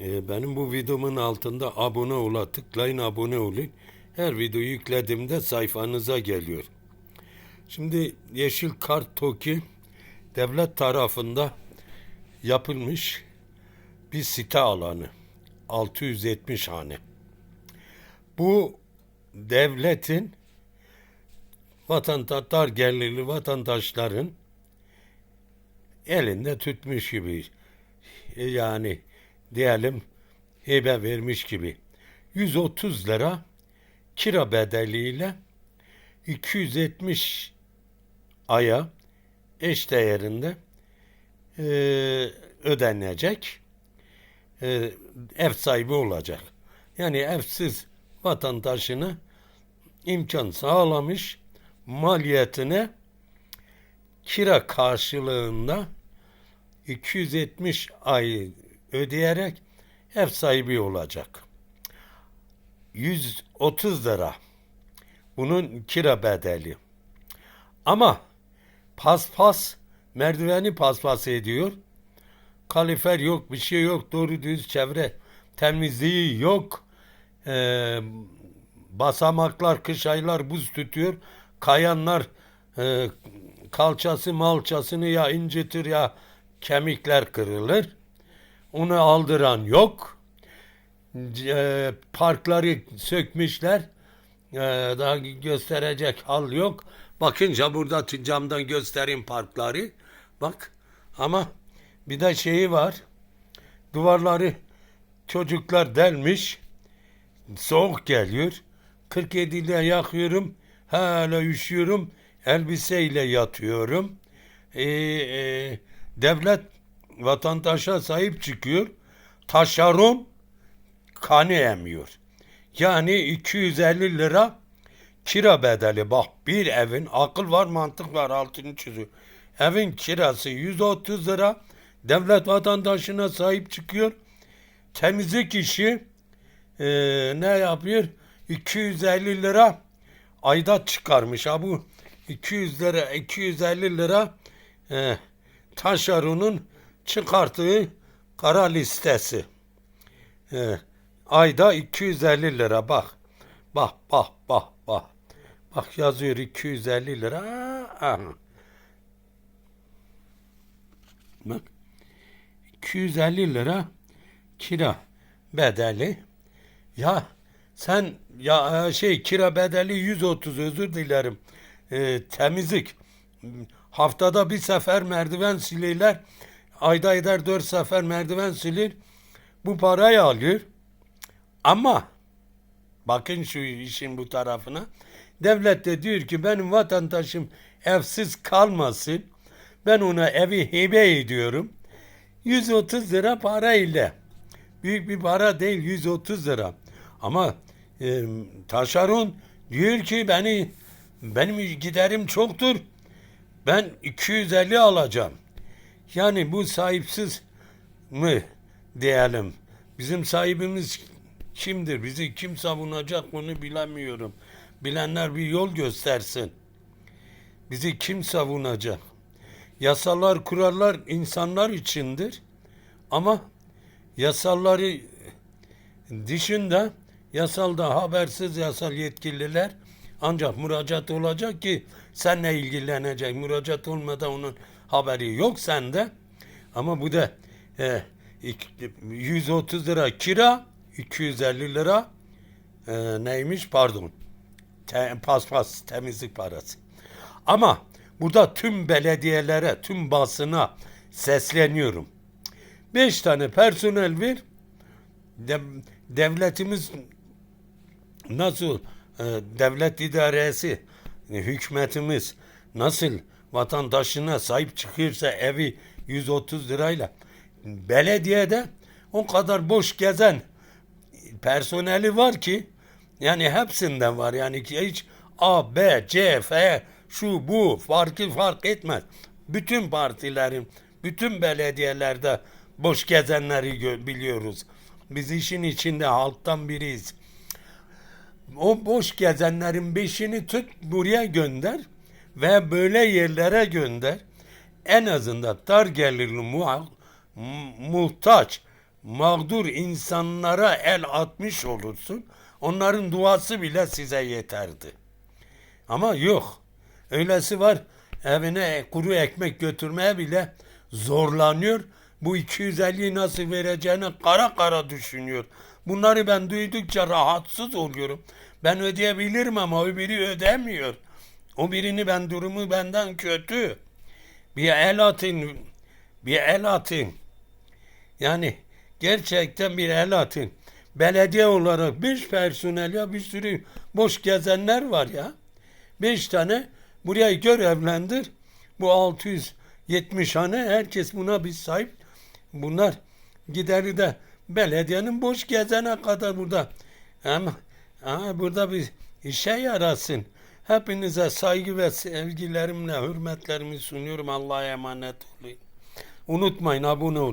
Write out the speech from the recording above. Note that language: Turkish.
Ee, benim bu videomun altında abone ola tıklayın abone olun. Her video yüklediğimde sayfanıza geliyor. Şimdi Yeşil Kart TOKİ devlet tarafında yapılmış bir site alanı. 670 hane. Bu devletin vatandaş, dar gelirli vatandaşların elinde tutmuş gibi. E, Yani diyelim hibe vermiş gibi. 130 lira kira bedeliyle 270 aya eş değerinde e, ödenecek e, ev sahibi olacak. Yani evsiz vatandaşını imkan sağlamış maliyetine kira karşılığında 270 ay ödeyerek ev sahibi olacak. 130 lira bunun kira bedeli. Ama paspas merdiveni paspas ediyor. Kalifer yok, bir şey yok, doğru düz çevre temizliği yok. Ee, basamaklar kış aylar buz tutuyor. Kayanlar e, kalçası malçasını ya incitir ya kemikler kırılır. Onu aldıran yok. E, parkları sökmüşler. E, daha gösterecek hal yok. Bakınca burada camdan göstereyim parkları. Bak ama bir de şeyi var. Duvarları çocuklar delmiş. Soğuk geliyor. 47 ile yakıyorum. Hala üşüyorum. Elbiseyle yatıyorum. Ee, e, devlet vatandaşa sahip çıkıyor. Taşeron kanı emiyor. Yani 250 lira kira bedeli. Bak bir evin akıl var mantık var altını çiziyor. Evin kirası 130 lira. Devlet vatandaşına sahip çıkıyor. Temizlik işi e, ne yapıyor? 250 lira ayda çıkarmış. Ha bu 200 lira 250 lira e, taşeronun çıkarttığı kara listesi. E, ayda 250 lira bak. Bak bak bak bak. Bak yazıyor 250 lira. Bak. 250 lira kira bedeli. Ya sen ya e, şey kira bedeli 130 özür dilerim. E, temizlik. Haftada bir sefer merdiven silirler. Ayda eder dört sefer merdiven silir. Bu parayı alıyor. Ama bakın şu işin bu tarafına. Devlet de diyor ki benim vatandaşım evsiz kalmasın. Ben ona evi hibe ediyorum. 130 lira para ile. Büyük bir para değil 130 lira. Ama e, taşeron diyor ki beni benim giderim çoktur. Ben 250 alacağım. Yani bu sahipsiz mi diyelim. Bizim sahibimiz kimdir? Bizi kim savunacak bunu bilemiyorum. Bilenler bir yol göstersin. Bizi kim savunacak? Yasalar, kurallar insanlar içindir. Ama yasalları dışında yasalda habersiz yasal yetkililer ancak müracaat olacak ki senle ilgilenecek. Müracaat olmadan onun haberi yok sende. Ama bu da e, ik- 130 lira kira, 250 lira e, neymiş pardon. Te, paspas temizlik parası. Ama burada tüm belediyelere, tüm basına sesleniyorum. Beş tane personel ver. Dev- devletimiz nasıl devlet idaresi, e, hükümetimiz nasıl vatandaşına sahip çıkıyorsa evi 130 lirayla belediyede o kadar boş gezen personeli var ki yani hepsinden var yani ki hiç A, B, C, F şu bu farkı fark etmez. Bütün partilerin, bütün belediyelerde boş gezenleri biliyoruz. Biz işin içinde halktan biriyiz. O boş gezenlerin beşini tut buraya gönder ve böyle yerlere gönder. En azından dar gelirli muhtaç mağdur insanlara el atmış olursun. Onların duası bile size yeterdi. Ama yok. Öylesi var evine kuru ekmek götürmeye bile zorlanıyor. Bu 250'yi nasıl vereceğini kara kara düşünüyor. Bunları ben duydukça rahatsız oluyorum. Ben ödeyebilirim ama o biri ödemiyor. O birini ben durumu benden kötü. Bir el atın. Bir el atın. Yani gerçekten bir el atın. Belediye olarak beş personel ya bir sürü boş gezenler var ya. Beş tane burayı görevlendir. Bu 670 hane herkes buna bir sahip. Bunlar gideri de belediyenin boş gezene kadar burada. Ama, ama burada bir işe yarasın. Hepinize saygı ve sevgilerimle, hürmetlerimi sunuyorum. Allah'a emanet olun. Unutmayın abone olun.